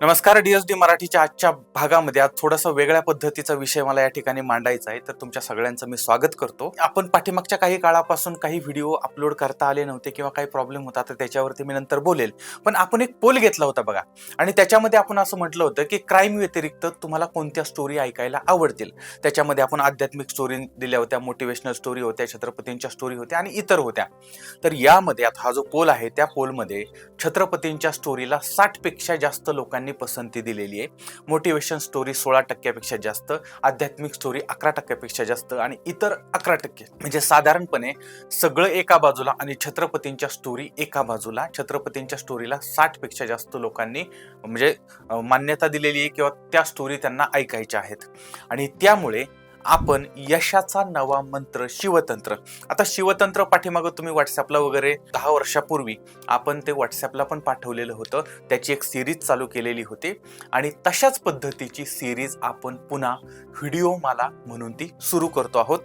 नमस्कार डीएसडी मराठीच्या आजच्या भागामध्ये आज थोडासा वेगळ्या पद्धतीचा विषय मला या ठिकाणी मांडायचा आहे. तर तुमच्या सगळ्यांचं मी स्वागत करतो. आपण पाठीमागच्या काही काळापासून काही व्हिडिओ अपलोड करता आले नव्हते किंवा काही प्रॉब्लेम होता तर त्याच्यावरती मी नंतर बोलेल. पण आपण एक पोल घेतला होता बघा. आणि त्याच्यामध्ये आपण असं म्हटलं होतं की क्राईम व्यतिरिक्त तुम्हाला कोणत्या स्टोरी ऐकायला आवडतील? त्याच्यामध्ये आपण आध्यात्मिक स्टोरी दिल्या होत्या मोटिवेशनल स्टोरी होत्या छत्रपतींच्या स्टोरी होत्या आणि इतर होत्या. तर यामध्ये आता हा जो पोल आहे त्या पोलमध्ये छत्रपतींच्या स्टोरीला साठपेक्षा जास्त लोकांनी पसंती दिलेली आहे. मोटिवेशन स्टोरी सोळा टक्क्यापेक्षा जास्त आध्यात्मिक स्टोरी अकरा टक्क्यापेक्षा जास्त आणि इतर अकरा टक्के. म्हणजे साधारणपणे सगळं एका बाजूला आणि छत्रपतींच्या स्टोरी एका बाजूला छत्रपतींच्या स्टोरीला साठपेक्षा जास्त लोकांनी म्हणजे मान्यता दिलेली आहे किंवा त्या स्टोरी त्यांना ऐकायच्या आहेत. आणि त्यामुळे आपण यशाचा नवा मंत्र शिवतंत्र. आता शिवतंत्र पाठीमागं तुम्ही व्हॉट्सअपला वगैरे दहा वर्षापूर्वी आपण ते व्हॉट्सअपला पण पाठवलेलं होतं. त्याची एक सिरीज चालू केलेली होती आणि तशाच पद्धतीची सिरीज आपण पुन्हा व्हिडिओ माला म्हणून ती सुरू करतो आहोत.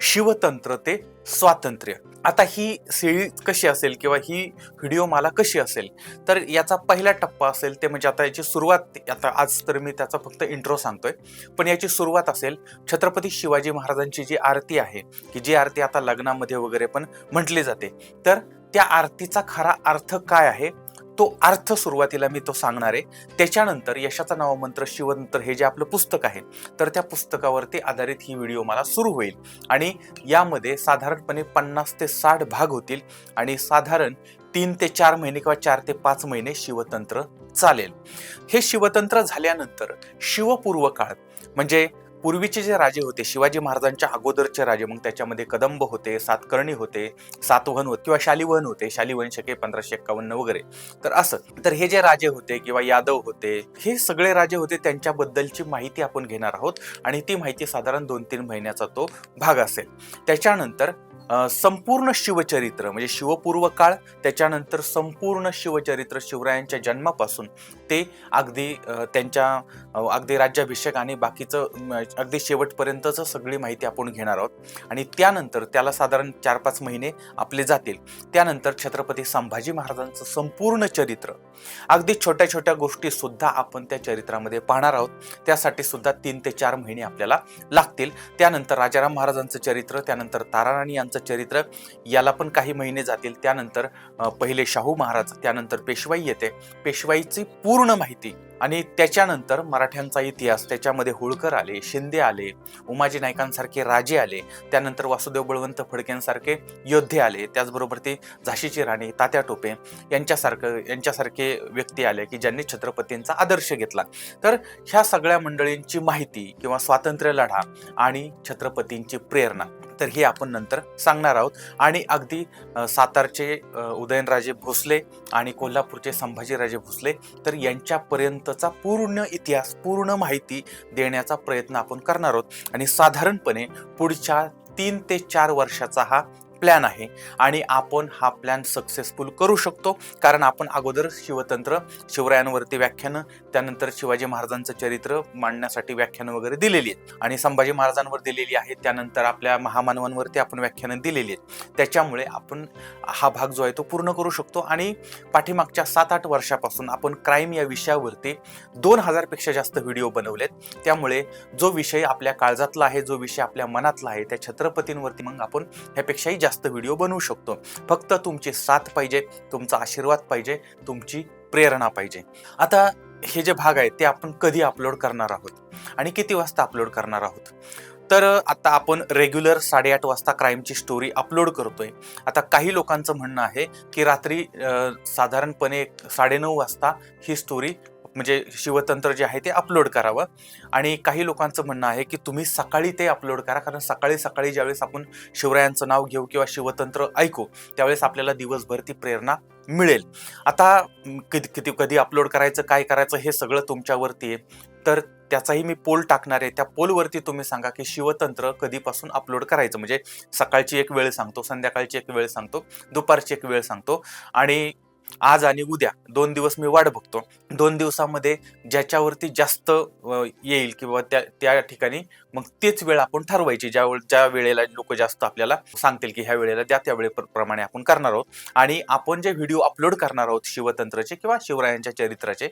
शिवतंत्र ते स्वातंत्र्य. आता ही सिरीज कशी असेल किंवा ही व्हिडिओ मला कशी असेल तर याचा पहिला टप्पा असेल ते म्हणजे आता याची सुरुवात आता आज तर मी त्याचा फक्त इंट्रो सांगतोय. पण याची सुरुवात असेल छत्रपती शिवाजी महाराजांची जी आरती आहे की जी आरती आता लग्नामध्ये वगैरे पण म्हटली जाते. तर त्या आरतीचा खरा अर्थ काय आहे? तो अर्थ सुरुवातीला मी तो सांगणार आहे. त्याच्यानंतर यशाचा नावमंत्र शिवंतर हे जे आपलं पुस्तक आहे तर त्या पुस्तकावरती आधारित ही व्हिडिओ मला सुरू होईल. आणि यामध्ये साधारणपणे पन्नास ते साठ भाग होतील आणि साधारण तीन ते चार महिने किंवा चार ते पाच महिने शिवतंत्र चालेल. हे शिवतंत्र झाल्यानंतर शिवपूर्व काळ म्हणजे पूर्वीचे जे राजे होते शिवाजी महाराजांच्या अगोदरचे राजे मग त्याच्यामध्ये कदंब होते सातकर्णी होते सातवहन होते किंवा शालिवहन होते शालिवंशके पंधराशे एक्कावन्न वगैरे. तर असं. तर हे जे राजे होते किंवा यादव होते हे सगळे राजे होते त्यांच्याबद्दलची माहिती आपण घेणार आहोत. आणि ती माहिती साधारण दोन तीन महिन्याचा तो भाग असेल. त्याच्यानंतर संपूर्ण शिवचरित्र म्हणजे शिवपूर्व काळ त्याच्यानंतर संपूर्ण शिवचरित्र शिवरायांच्या जन्मापासून ते अगदी त्यांच्या अगदी राज्याभिषेक आणि बाकीचं अगदी शेवटपर्यंतच सगळी माहिती आपण घेणार आहोत. आणि त्यानंतर त्याला साधारण चार पाच महिने आपले जातील. त्यानंतर छत्रपती संभाजी महाराजांचं संपूर्ण चरित्र. अगदी छोट्या छोट्या गोष्टी सुद्धा आपण त्या चरित्रामध्ये पाहणार आहोत. त्यासाठी सुद्धा तीन ते चार महिने आपल्याला लागतील. त्यानंतर राजाराम महाराजांचं चरित्र त्यानंतर ताराराणी यांचं चरित्र याला पण काही महिने जातील. त्यानंतर पहिले शाहू महाराज त्यानंतर पेशवाई येते. पेशवाईची पूर्ण पूर्ण माहिती. आणि त्याच्यानंतर मराठ्यांचा इतिहास त्याच्यामध्ये होळकर आले शिंदे आले उमाजी नायकांसारखे राजे आले त्यानंतर वासुदेव बळवंत फडक्यांसारखे योद्धे आले त्याचबरोबर ते झाशीची राणी तात्या टोपे यांच्यासारखं यांच्यासारखे व्यक्ती आले की ज्यांनी छत्रपतींचा आदर्श घेतला. तर ह्या सगळ्या मंडळींची माहिती किंवा स्वातंत्र्य लढा आणि छत्रपतींची प्रेरणा तर हे आपण नंतर सांगणार आहोत. आणि अगदी सातारचे उदयनराजे भोसले आणि कोल्हापूरचे संभाजीराजे भोसले तर यांच्यापर्यंतचा पूर्ण इतिहास पूर्ण माहिती देण्याचा प्रयत्न आपण करणार आहोत. आणि साधारणपणे पुढच्या तीन ते चार वर्षाचा हा प्लॅन आहे आणि आपण हा प्लॅन सक्सेसफुल करू शकतो. कारण आपण अगोदर शिवतंत्र शिवरायांवरती व्याख्यानं त्यानंतर शिवाजी महाराजांचं चरित्र मांडण्यासाठी व्याख्यानं वगैरे दिलेली आहेत. आणि संभाजी महाराजांवर दिलेली आहेत त्यानंतर आपल्या महामानवांवरती आपण व्याख्यानं दिलेली आहेत. त्याच्यामुळे आपण हा भाग जो आहे तो पूर्ण करू शकतो आणि पाठीमागच्या सात आठ वर्षापासून आपण क्राईम या विषयावरती दोन हजारपेक्षा जास्त व्हिडिओ बनवलेत. त्यामुळे जो विषय आपल्या काळजातला आहे जो विषय आपल्या मनातला आहे त्या छत्रपतींवरती मग आपण ह्यापेक्षाही जास्त जास्त व्हिडिओ बनवू शकतो. फक्त तुमची साथ पाहिजे तुमचा आशीर्वाद पाहिजे तुमची प्रेरणा पाहिजे. आता हे जे भाग आहेत ते आपण कधी अपलोड करणार आहोत? आणि किती वाजता अपलोड करणार आहोत? तर आता आपण रेग्युलर साडेआठ वाजता क्राईमची स्टोरी अपलोड करतोय. आता काही लोकांचं म्हणणं आहे की रात्री साधारणपणे साडेनऊ वाजता ही स्टोरी म्हणजे शिवतंत्र जे आहे ते अपलोड करावं. आणि काही लोकांचं म्हणणं आहे की तुम्ही सकाळी ते अपलोड करा. कारण सकाळी सकाळी ज्यावेळेस आपण शिवरायांचं नाव घेऊ किंवा शिवतंत्र ऐकू त्यावेळेस आपल्याला दिवसभर ती प्रेरणा मिळेल. आता कधी किती किती कधी अपलोड करायचं काय करायचं हे सगळं तुमच्यावरती आहे. तर त्याचाही मी पोल टाकणार आहे. त्या पोलवरती तुम्ही सांगा की शिवतंत्र कधीपासून अपलोड करायचं. म्हणजे सकाळची एक वेळ सांगतो संध्याकाळची एक वेळ सांगतो दुपारची एक वेळ सांगतो. आणि आज आणि उद्या दोन दिवस मी वाट बघतो. दोन दिवसामध्ये ज्याच्यावरती जास्त येईल किंवा त्या त्या ठिकाणी मग तीच वेळ आपण ठरवायची. ज्या ज्या वेळेला लोक जास्त आपल्याला सांगतील की ह्या वेळेला त्या त्या वेळेप्रमाणे आपण करणार आहोत. आणि आपण जे व्हिडिओ अपलोड करणार आहोत शिवतंत्राचे किंवा शिवरायांच्या चरित्राचे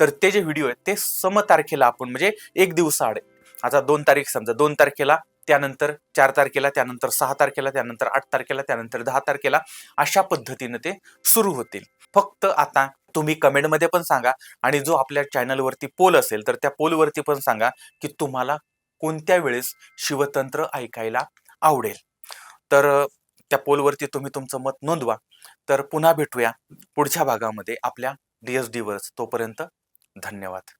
तर ते जे व्हिडिओ आहेत ते सम तारखेला आपण म्हणजे एक दिवसाआड आता दोन तारीख समजा दोन तारखेला त्यानंतर चार तारखेला त्यानंतर सहा तारखेला त्यानंतर आठ तारखेला त्यानंतर दहा तारखेला अशा पद्धतीनं ते सुरू होतील. फक्त आता तुम्ही कमेंटमध्ये पण सांगा आणि जो आपल्या चॅनलवरती पोल असेल तर त्या पोलवरती पण सांगा की तुम्हाला कोणत्या वेळेस शिवतंत्र ऐकायला आवडेल. तर त्या पोलवरती तुम्ही तुमचं मत नोंदवा. तर पुन्हा भेटूया पुढच्या भागामध्ये आपल्या डी एस डीवरच तोपर्यंत धन्यवाद.